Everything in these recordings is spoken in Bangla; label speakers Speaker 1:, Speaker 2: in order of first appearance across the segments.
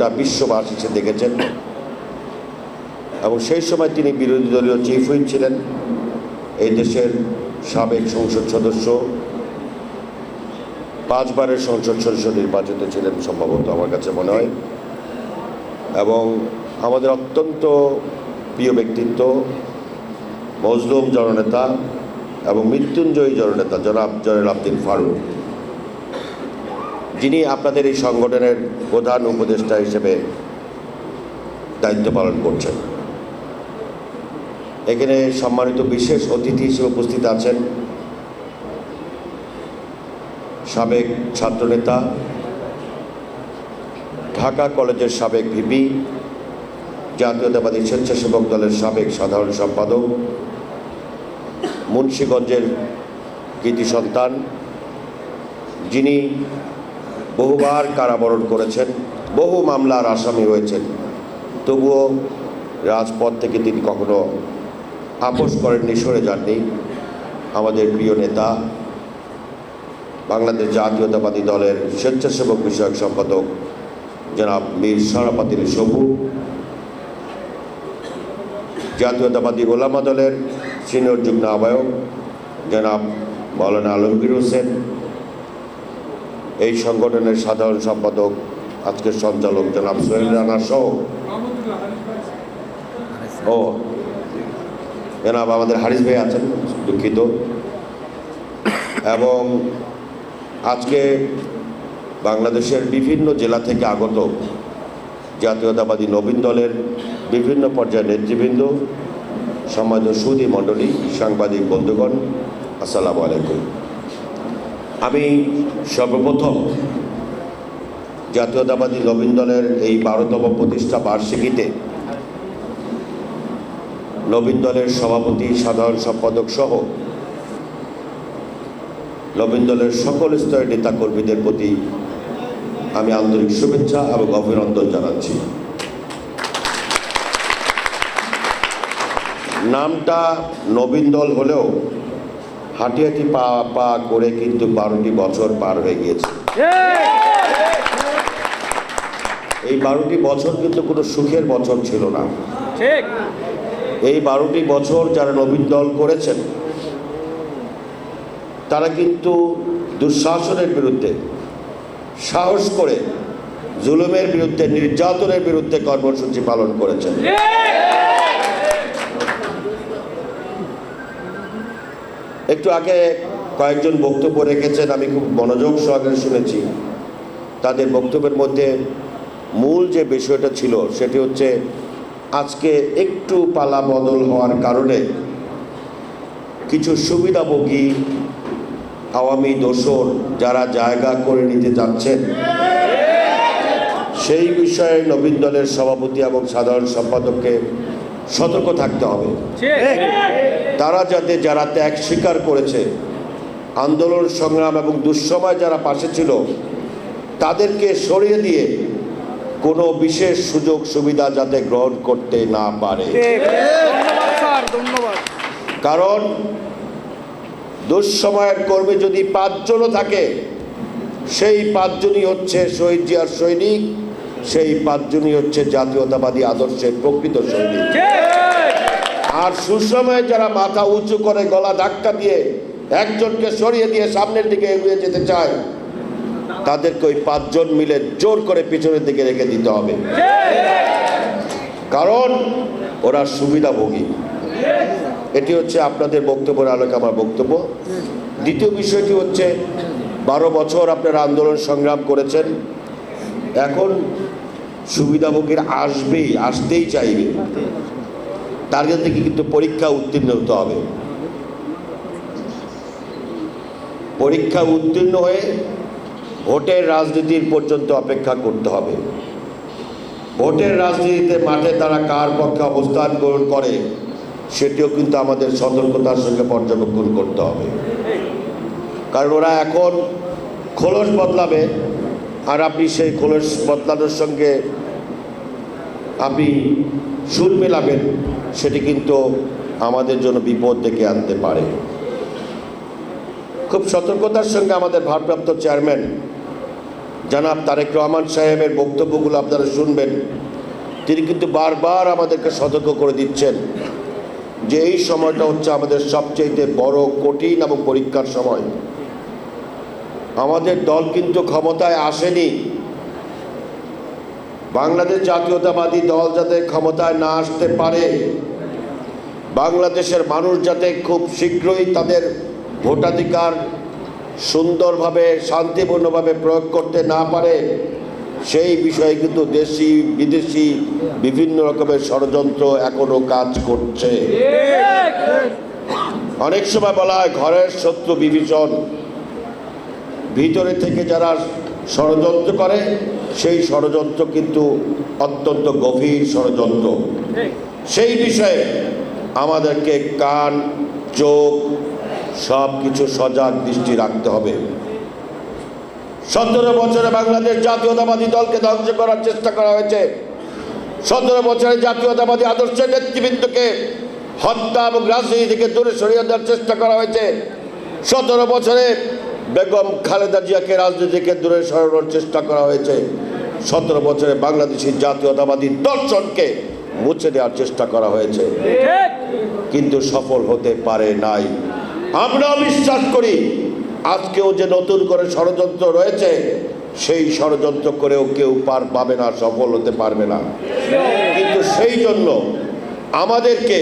Speaker 1: গোটা বিশ্ববাসী সে দেখেছেন। এবং সেই সময় তিনি বিরোধী দলীয় চিফ হুইপ ছিলেন। এই দেশের সাবেক সংসদ সদস্য, পাঁচবারের সংসদ সদস্য নির্বাচিত ছিলেন সম্ভবত আমার কাছে মনে হয়। এবং আমাদের অত্যন্ত প্রিয় ব্যক্তিত্ব, মজলুম জননেতা এবং মৃত্যুঞ্জয়ী জননেতা জনাব জয়নাল আব্দিন ফারুক। যিনি আপনাদের এই সংগঠনের প্রধান উপদেষ্টা হিসেবে দায়িত্ব পালন করছেন। এখানে সম্মানিত বিশেষ অতিথি হিসেবে উপস্থিত আছেন সাবেক ছাত্রনেতা, ঢাকা কলেজের সাবেক ভিপি, জাতীয়তাবাদী স্বেচ্ছাসেবক দলের সাবেক সাধারণ সম্পাদক, মুন্সীগঞ্জের কৃতি সন্তান, যিনি বহুবার কারাবরণ করেছেন, বহু মামলার আসামি হয়েছেন। তবুও রাজপথ থেকে তিনি কখনো আপোষ করেননি, সরে যাননি। আমাদের প্রিয় নেতা, বাংলাদেশ জাতীয়তাবাদী দলের স্বেচ্ছাসেবক বিষয়ক সম্পাদক জনাব মীর সরাপাতির সবু, জাতীয়তাবাদী ওলামা দলের সিনিয়র যুগ্ম আহ্বায়ক জনাব মৌলানা আলমগীর হোসেন এই সংগঠনের সাধারণ সম্পাদক, আজকের সঞ্চালক জনাব সোহেল রানা সহ। ও, জনাব আমাদের হারিস ভাই আছেন, দুঃখিত। এবং আজকে বাংলাদেশের বিভিন্ন জেলা থেকে আগত জাতীয়তাবাদী নবীন দলের বিভিন্ন পর্যায়ের নেতৃবৃন্দ সমাজ সুদী মণ্ডলী, সাংবাদিক বন্ধুগণ, আসসালামু আলাইকুম। আমি সর্বপ্রথম জাতীয়তাবাদী নবীন দলের এই বারোতম প্রতিষ্ঠা বার্ষিকীতে নবীন দলের সভাপতি, সাধারণ সম্পাদক সহ নবীন দলের সকল স্তরের নেতাকর্মীদের প্রতি আমি আন্তরিক শুভেচ্ছা এবং অভিনন্দন জানাচ্ছি। নামটা নবীন দল হলেও হাঁটি হাঁটি পা পা করে কিন্তু বারোটি বছর পার হয়ে গিয়েছে। এই বারোটি বছর কিন্তু কোনো সুখের বছর ছিল না।
Speaker 2: ঠিক।
Speaker 1: এই বারোটি বছর যারা নবীন দল করেছেন তারা কিন্তু দুঃশাসনের বিরুদ্ধে সাহস করে জুলুমের বিরুদ্ধে নির্যাতনের বিরুদ্ধে কর্মসূচি পালন করেছেন। একটু আগে কয়েকজন বক্তব্য রেখেছেন, আমি খুব মনোযোগ সহকারে শুনেছি। তাদের বক্তব্যের মধ্যে মূল যে বিষয়টা ছিল, সেটি হচ্ছে আজকে একটু পালা বদল হওয়ার কারণে কিছু সুবিধাভোগী আওয়ামী দোসর যারা জায়গা করে নিতে যাচ্ছেন, সেই বিষয়ে নবীন দলের সভাপতি এবং সাধারণ সম্পাদককে সতর্ক থাকতে হবে। তারা যাতে যারা ত্যাগ স্বীকার করেছে আন্দোলন সংগ্রাম এবং দুঃসময় যারা পাশে ছিল তাদেরকে সরিয়ে দিয়ে কোনো বিশেষ সুযোগ সুবিধা যাতে গ্রহণ করতে না পারে। কারণ দুঃসময়ের কর্মী যদি পাঁচজনও থাকে সেই পাঁচজনই হচ্ছে শহীদ জিয়ার সৈনিক সেই পাঁচজনই হচ্ছে জাতীয়তাবাদী আদর্শের প্রকৃত সৈনিক। আর সুসময়ে যারা মাথা উঁচু করে গলা ধাক্কা দিয়ে একজনকে সরিয়ে দিয়ে সামনের দিকে এগিয়ে যেতে চায়, তাদেরকে ওই পাঁচজন মিলে জোর করে পিছনের দিকে রেখে দিতে হবে। কারণ ওরা সুবিধাভোগী। এটি হচ্ছে আপনাদের বক্তব্যের আলোকে আমার বক্তব্য। দ্বিতীয় বিষয়টি হচ্ছে, বারো বছর আপনারা আন্দোলন সংগ্রাম করেছেন। এখন সুবিধাভোগীর আসবেই, আসতেই চাইবে। তার থেকে কিন্তু পরীক্ষা উত্তীর্ণ হতে হবে। পরীক্ষা উত্তীর্ণ হয়ে ভোটের রাজনীতির পর্যন্ত অপেক্ষা করতে হবে। ভোটের রাজনীতিতে মাঠে তারা কার পক্ষে অবস্থান গ্রহণ করে, সেটিও কিন্তু আমাদের সতর্কতার সঙ্গে পর্যবেক্ষণ করতে হবে। কারণ ওরা এখন খোলস বদলাবে, আর আপনি সেই খোলস বদলানোর সঙ্গে আপনি সুর মেলাবেন, সেটি কিন্তু আমাদের জন্য বিপদ ডেকে আনতে পারে। খুব সতর্কতার সঙ্গে আমাদের ভারপ্রাপ্ত চেয়ারম্যান, জানাব তারেক রহমান সাহেবের বক্তব্যগুলো আপনারা শুনবেন। তিনি কিন্তু বারবার আমাদেরকে সতর্ক করে দিচ্ছেন যে এই সময়টা হচ্ছে আমাদের সবচেয়ে বড়, কঠিন এবং পরীক্ষার সময়। আমাদের দল কিন্তু ক্ষমতায় আসেনি। বাংলাদেশ জাতীয়তাবাদী দল যাতে ক্ষমতায় না আসতে পারে, বাংলাদেশের মানুষ যাতে খুব শীঘ্রই তাদের ভোটাধিকার সুন্দরভাবে, শান্তিপূর্ণভাবে প্রয়োগ করতে না পারে, সেই বিষয়ে কিন্তু দেশি, বিদেশি বিভিন্ন রকমের ষড়যন্ত্র এখনও কাজ করছে। অনেক সময় বলা হয় ঘরের শত্রু বিভীষণ। ভিতরে থেকে যারা ষড়যন্ত্র করে সেই ষড়যন্ত্র কিন্তু অত্যন্ত গভীর ষড়যন্ত্র। সেই বিষয়ে আমাদেরকে কান চোখ সব কিছু সজাগ দৃষ্টি রাখতে হবে। সতেরো বছরে বাংলাদেশ জাতীয়তাবাদী দলকে ধ্বংস করার চেষ্টা করা হয়েছে। সতেরো বছরে জাতীয়তাবাদী আদর্শের নেতৃবৃন্দকে হত্যা এবং রাজনীতি থেকে দূরে সরিয়ে দেওয়ার চেষ্টা করা হয়েছে। সতেরো বছরে বেগম খালেদা জিয়াকে রাজনীতি থেকে দূরে সরানোর চেষ্টা করা হয়েছে। সতেরো বছরে বাংলাদেশি জাতীয়তাবাদী দর্শনকে মুছে দেওয়ার চেষ্টা করা হয়েছে। কিন্তু সফল হতে পারে নাই। আমরাও বিশ্বাস করি আজকেও যে নতুন করে ষড়যন্ত্র রয়েছে সেই ষড়যন্ত্র করেও কেউ পার পাবে না সফল হতে পারবে না। কিন্তু সেই জন্য আমাদেরকে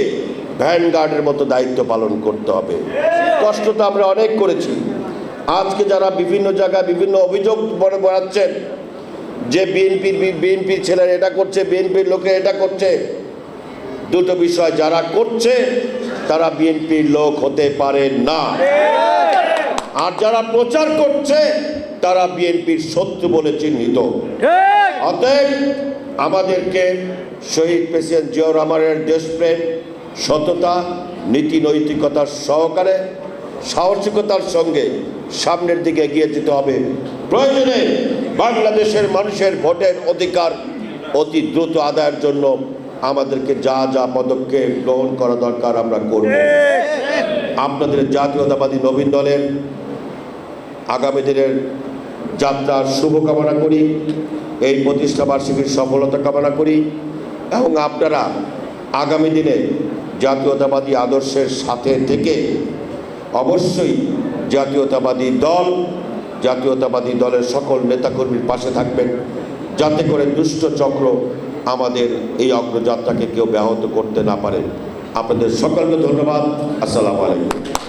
Speaker 1: ভ্যানগার্ডের মতো দায়িত্ব পালন করতে হবে। কষ্ট তো আমরা অনেক করেছি। আজকে যারা বিভিন্ন জায়গায় বিভিন্ন অভিযোগ বড় বাড়াচ্ছেন, যে বিএনপির বিএনপির ছেলেরা এটা করছে বিএনপির লোকে এটা করছে, দুটো বিষয় যারা করছে, তারা বিএনপির লোক হতে পারে না। আর যারা প্রচার করছে, তারা বিএনপির শত্রু বলে চিহ্নিত। অতএব আমাদেরকে শহীদ প্রেসিডেন্ট জিয়াউর রহমানের দেশপ্রেম, সততা নীতি নৈতিকতার সহকারে, সাহসিকতার সঙ্গে সামনের দিকে এগিয়ে যেতে হবে। প্রয়োজনে বাংলাদেশের মানুষের ভোটের অধিকার অতি দ্রুত আদায়ের জন্য আমাদেরকে যা যা পদক্ষেপ গ্রহণ করা দরকার আমরা করব। আপনাদের জাতীয়তাবাদী নবীন দলের আগামী দিনের যাত্রার শুভকামনা করি, এই প্রতিষ্ঠা বার্ষিকীর সফলতা কামনা করি এবং আপনারা আগামী দিনে জাতীয়তাবাদী আদর্শের সাথে থেকে অবশ্যই জাতীয়তাবাদী দল, জাতীয়তাবাদী দলের সকল নেতাকর্মীর পাশে থাকবেন। যাতে করে দুষ্ট চক্র আমাদের এই অগ্রযাত্রাকে কেউ ব্যাহত করতে না পারে। আপনাদের সকলকে ধন্যবাদ। আসসালামু আলাইকুম।